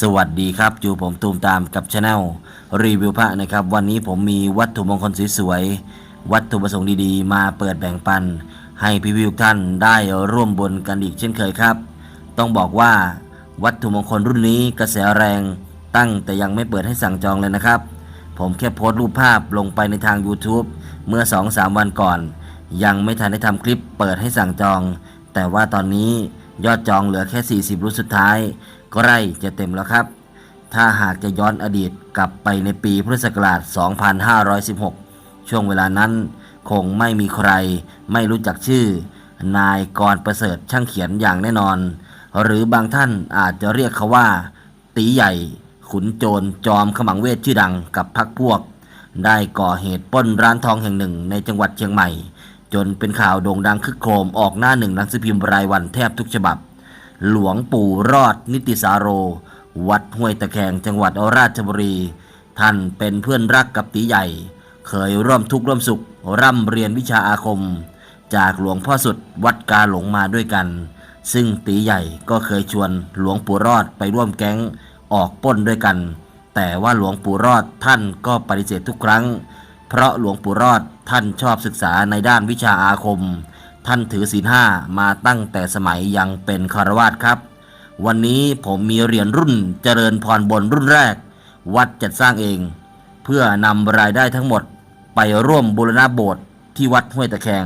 สวัสดีครับอยู่ผมตูมตามกับช anel รีวิวพระนะครับ วันนี้ผมมีวัตถุมงคลสวยๆวัตถุประสงค์ดีๆ มาเปิดแบ่งปัน ให้พี่วิวท่านได้ร่วมบุญกันอีกเช่นเคยครับ ต้องบอกว่าวัตถุมงคลรุ่นนี้กระแสแรงตั้งแต่ยังไม่เปิดให้สั่งจองเลยนะครับ ผมแค่โพสต์รูปภาพลงไปในทาง YouTube เมื่อ 2-3 วันก่อน ยังไม่ทันได้ทำคลิปเปิดให้สั่งจอง แต่ว่าตอนนี้ยอดจองเหลือแค่ 40 รุ่นสุดท้าย ใกล้จะเต็มแล้วครับ ถ้าหากจะย้อนอดีตกลับไปในปีพุทธศักราช 2516 ช่วงเวลานั้นคงไม่มีใครไม่รู้จักชื่อ นายกรประเสริฐช่างเขียนอย่างแน่นอน หรือบางท่านอาจจะเรียกเขาว่า ตีใหญ่ ขุนโจรจอมขมังเวทชื่อดังกับพักพวก ได้ก่อเหตุป้นร้านทองแห่งหนึ่งในจังหวัดเชียงใหม่ จนเป็นข่าวโด่งดังคึกโครมออกหน้าหนึ่งหนังสือพิมพ์รายวันแทบทุกฉบับ หลวงปู่รอดนิติสาโร วัดห้วยตะแคงจังหวัดราชบุรี ท่านเป็นเพื่อนรักกับตีใหญ่ เคยร่วมทุกข์ร่วมสุข ร่ำเรียนวิชาอาคม จากหลวงพ่อสุดวัดกาหลงมาด้วยกัน ซึ่งตีใหญ่ก็เคยชวนหลวงปู่รอดไปร่วมแก๊งออกป้นด้วยกัน แต่ว่าหลวงปู่รอดท่านก็ปฏิเสธทุกครั้ง เพราะหลวงปู่รอดท่านชอบศึกษาในด้านวิชาอาคม ท่านถือศีลห้ามาตั้งแต่สมัยยังเป็นคารวาสครับ วันนี้ผมมีเหรียญรุ่นเจริญพรบนรุ่นแรก วัดจัดสร้างเอง เพื่อนำรายได้ทั้งหมดไปร่วมบูรณะโบสถ์ที่วัดห้วยตะแคง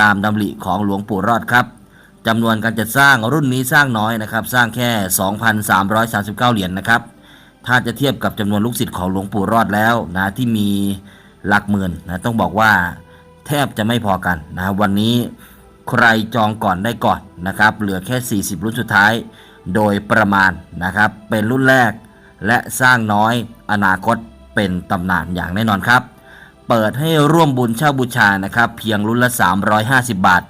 ตามดำริของหลวงปู่รอดครับจำนวนการจัดสร้างรุ่นนี้สร้างน้อยนะครับ สร้างแค่ 2,339 เหรียญนะครับ ถ้าจะเทียบกับจำนวนลูกศิษย์ของหลวงปู่รอดแล้วนะที่มีหลักหมื่นนะต้องบอกว่า แทบจะไม่พอกันนะวันนี้ใครจองก่อนได้ก่อนนะครับ เหลือแค่ 40 รุ่นสุดท้ายโดยประมาณนะครับ เป็นรุ่นแรกและสร้างน้อยอนาคตเป็นตำนานอย่างแน่นอนครับ เปิดให้ร่วมบุญเช่าบูชานะครับ เพียงรุ่นละ 350 บาท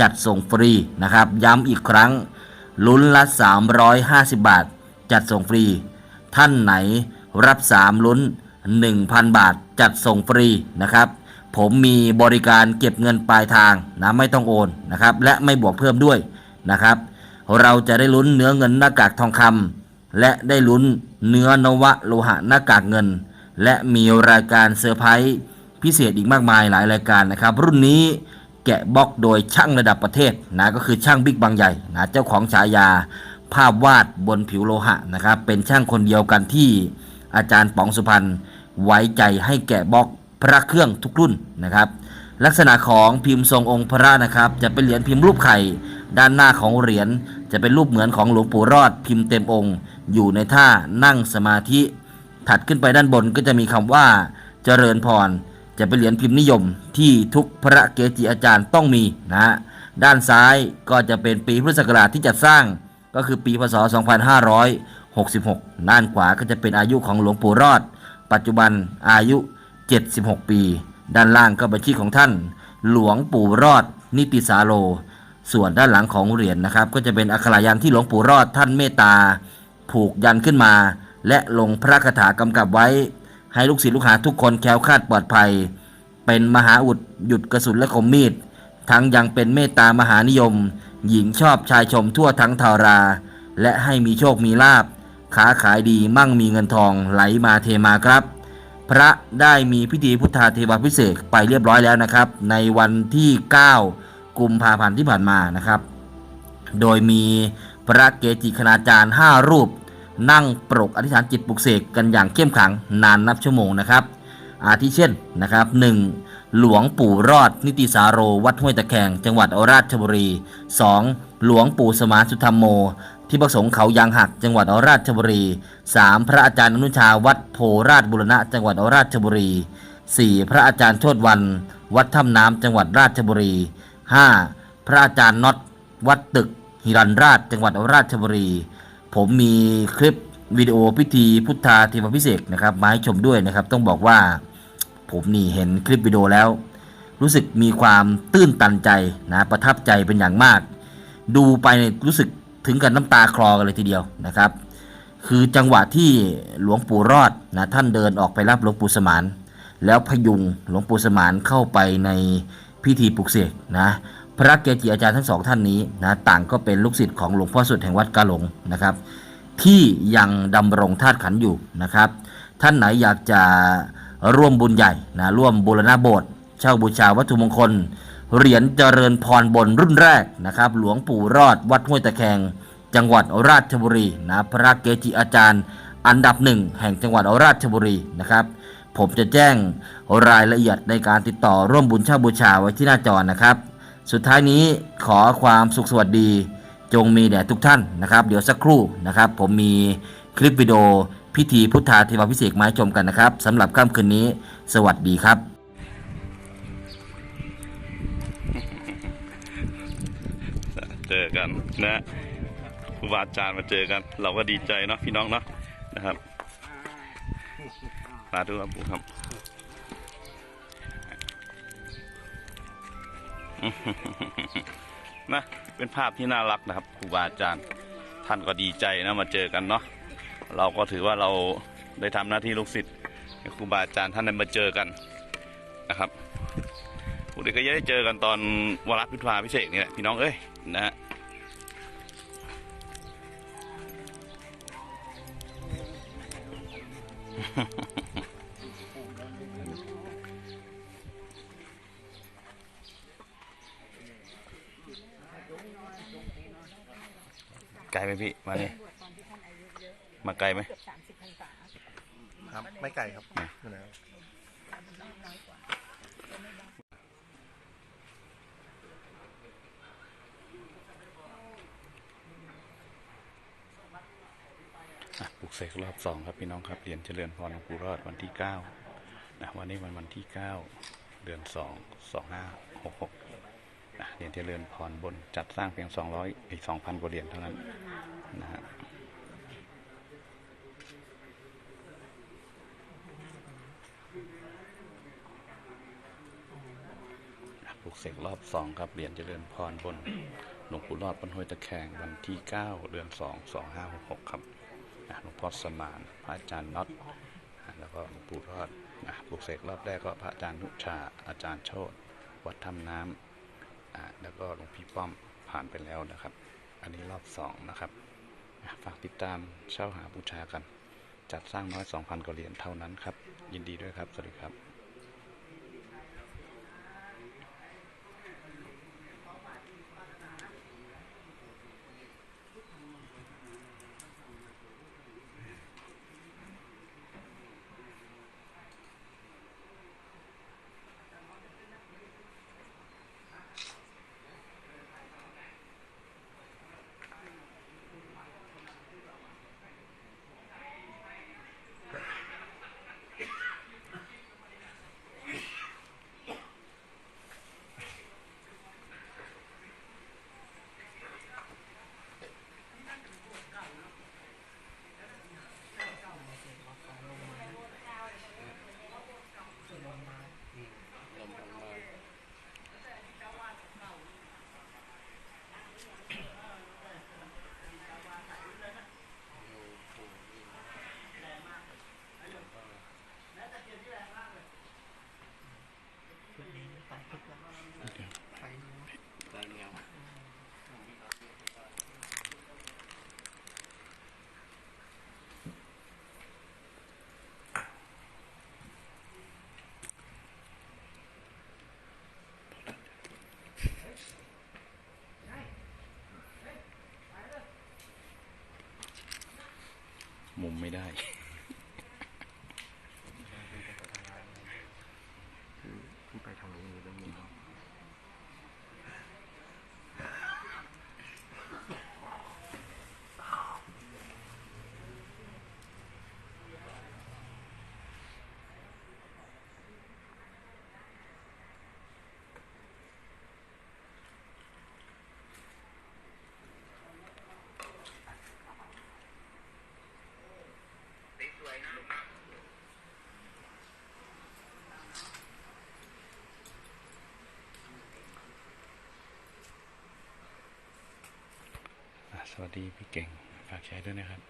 จัดส่งฟรีนะครับ ย้ำอีกครั้งลุ้นละ 350 บาท จัดส่งฟรี ท่านไหนรับ 3 ลุ้น 1,000 บาท จัดส่งฟรีนะครับ ผมมีบริการเก็บเงินปลายทางนะไม่ต้องโอนนะครับ และไม่บวกเพิ่มด้วยนะครับ เราจะได้ลุ้นเนื้อเงินหน้ากากทองคำและได้ลุ้นเนื้อนวะโลหะหน้ากากเงิน และมีรายการเซอร์ไพรส์พิเศษอีกมากมายหลายรายการนะครับ รุ่นนี้แกะบล็อกโดยช่างระดับประเทศนะก็คือช่างบิ๊กบางใหญ่นะเจ้าของฉายาภาพวาดบนผิวโลหะนะครับ เป็นช่างคนเดียวกันที่อาจารย์ป๋องสุพรรณไว้ใจให้แกะบล็อก ระเครื่องทุกรุ่นนะครับลักษณะของพิมพ์ทรงองค์พระนะครับ จะเป็นเหรียญพิมพ์รูปไข่ ด้านหน้าของเหรียญจะเป็นรูปเหมือนของหลวงปู่รอดพิมพ์เต็มองค์ อยู่ในท่านั่งสมาธิ ถัดขึ้นไปด้านบนก็จะมีคำว่าเจริญพร จะเป็นเหรียญพิมพ์นิยมที่ทุกพระเกจิอาจารย์ต้องมีนะฮะด้านซ้ายก็จะเป็นปีพุทธศักราชที่จัดสร้างก็คือปีพศ 2566 ด้านขวาก็จะเป็นอายุของหลวงปู่รอด ปัจจุบันอายุ 76 ปี ด้านล่างก็เป็นชื่อของท่าน หลวงปู่รอดนิติสาโล ส่วนด้านหลังของเหรียญนะครับ ก็จะเป็นอักขรายันที่หลวงปู่รอดท่านเมตตา ผูกยันขึ้นมา และลงพระคาถากำกับไว้ ให้ลูกศิษย์ลูกหาทุกคนแคล้วคลาดปลอดภัย เป็นมหาอุดหยุดกระสุนและคมมีดทั้งยังเป็นเมตตามหานิยม หญิงชอบชายชมทั่วทั้งทารา และให้มีโชคมีลาบค้าขายดีมั่งมีเงินทองไหลมาเทมาครับ พระได้มีพิธีพุทธาเทวาพิเศษไปเรียบร้อยแล้วนะครับ ในวันที่ 9 กุมภาพันธ์ที่ผ่านมานะครับ โดยมีพระเกจิคณาจารย์ 5 รูป นั่งปรกอธิษฐานจิตปลุกเสกกันอย่างเข้มขังนานนับชั่วโมงนะครับ อาทิเช่นนะครับ 1. หลวงปู่รอดนิติสาโรวัดห้วยตะแคงจังหวัดราชบุรี 2. หลวงปู่สมานสุธรรมโม ที่ประสงค์เขายางหักจังหวัดราชบุรี 3. พระอาจารย์อนุชาวัดโพราชบุรณะจังหวัดราชบุรี 4. พระอาจารย์โชตวัน วัดถ้ำน้ำจังหวัดราชบุรี 5. พระอาจารย์น็อตวัดตึกหิรันราชจังหวัดราชบุรี ผมมีคลิปวิดีโอพิธีพุทธาเทวพิเศษนะครับมาให้ชมด้วยนะครับ ต้องบอกว่าผมนี่เห็นคลิปวิดีโอแล้ว รู้สึกมีความตื้นตันใจนะประทับใจเป็นอย่างมาก ดูไปเนี่ยรู้สึก ถึงกับน้ำตาคลอกันเลยทีเดียวนะครับ คือจังหวะที่หลวงปู่รอดนะท่านเดินออกไปรับหลวงปู่สมาน แล้วพยุงหลวงปู่สมานเข้าไปในพิธีปลุกเสกนะพระเกจิอาจารย์ทั้งสองท่านนี้นะต่างก็เป็นลูกศิษย์ของหลวงพ่อสุดแห่งวัดกาหลงนะครับ ที่ยังดำรงธาตุขันอยู่นะครับ ท่านไหนอยากจะร่วมบุญใหญ่นะร่วมบูรณะโบสถ์เช่าบูชาวัตถุมงคล เหรียญเจริญพรบนรุ่นแรกนะครับ หลวงปู่รอดวัดห้วยตะแคง จังหวัดราชบุรีนะพระเกจิอาจารย์ อันดับหนึ่งแห่งจังหวัดราชบุรีนะครับ ผมจะแจ้งรายละเอียดในการติดต่อร่วมบุญเช่าบูชาไว้ที่หน้าจอนะครับ สุดท้ายนี้ขอความสุขสวัสดี จงมีแด่ทุกท่านนะครับ เดี๋ยวสักครู่นะครับ ผมมีคลิปวิดีโอพิธีพุทธาเทวาพิเศษมาให้ชมกันนะครับสำหรับค่ำคืนนี้ สวัสดีครับ เจอกันนะครูบาอาจารย์มาเจอกัน เราก็ดีใจเนาะพี่น้องเนาะนะครับสาธุครับปู่ครับนะเป็นภาพที่น่ารักนะครับครูบาอาจารย์ท่านก็ดีใจนะมาเจอกันเนาะเราก็ถือว่าเราได้ทำหน้าที่ลูกศิษย์ให้ครูบาอาจารย์ท่านได้มาเจอกันนะครับพวกเด็กก็จะได้เจอกันตอนวาระพิธาพิเศษกนี่แหละพี่น้องเอ้ย นะฮะไกลไหมพี่ มานี่มาไกลไหมครับ ไม่ไกลครับอยู่แล้วอะปลุก เสกรอบสองครับพี่น้องครับเหรียญเจริญพรหลวงปู่รอดวันที่เก้านะวันนี้วันวันที่เก้าเดือนสองสองห้าหกหกนะเหรียญเจริญพรบนจัดสร้างเพียงสองร้อยอีกสองพันกว่าเหรียญเท่านั้นนะฮะปลุกเสกรอบสองครับเหรียญเจริญพรบนหลวงปู่รอดบนห้วยตะแคงวันที่เก้าเดือนสองสองห้าหกหกครับ หลวงพ่อสมาน พระอาจารย์น็อตแล้วก็หลวงปู่รอดปลูกเสกรอบแรกก็พระอาจารย์นุชา อาจารย์โชตวัดถ้ำน้ำแล้วก็หลวงพี่ป้อมผ่านไปแล้วนะครับ อันนี้รอบสองนะครับ ฝากติดตามเช่าหาบูชากัน จัดสร้างน้อย 2,000กว่าเหรียญเท่านั้นครับ ยินดีด้วยครับ สวัสดีครับ สวัสดีพี่เก่ง ฝากแชร์ด้วยนะครับ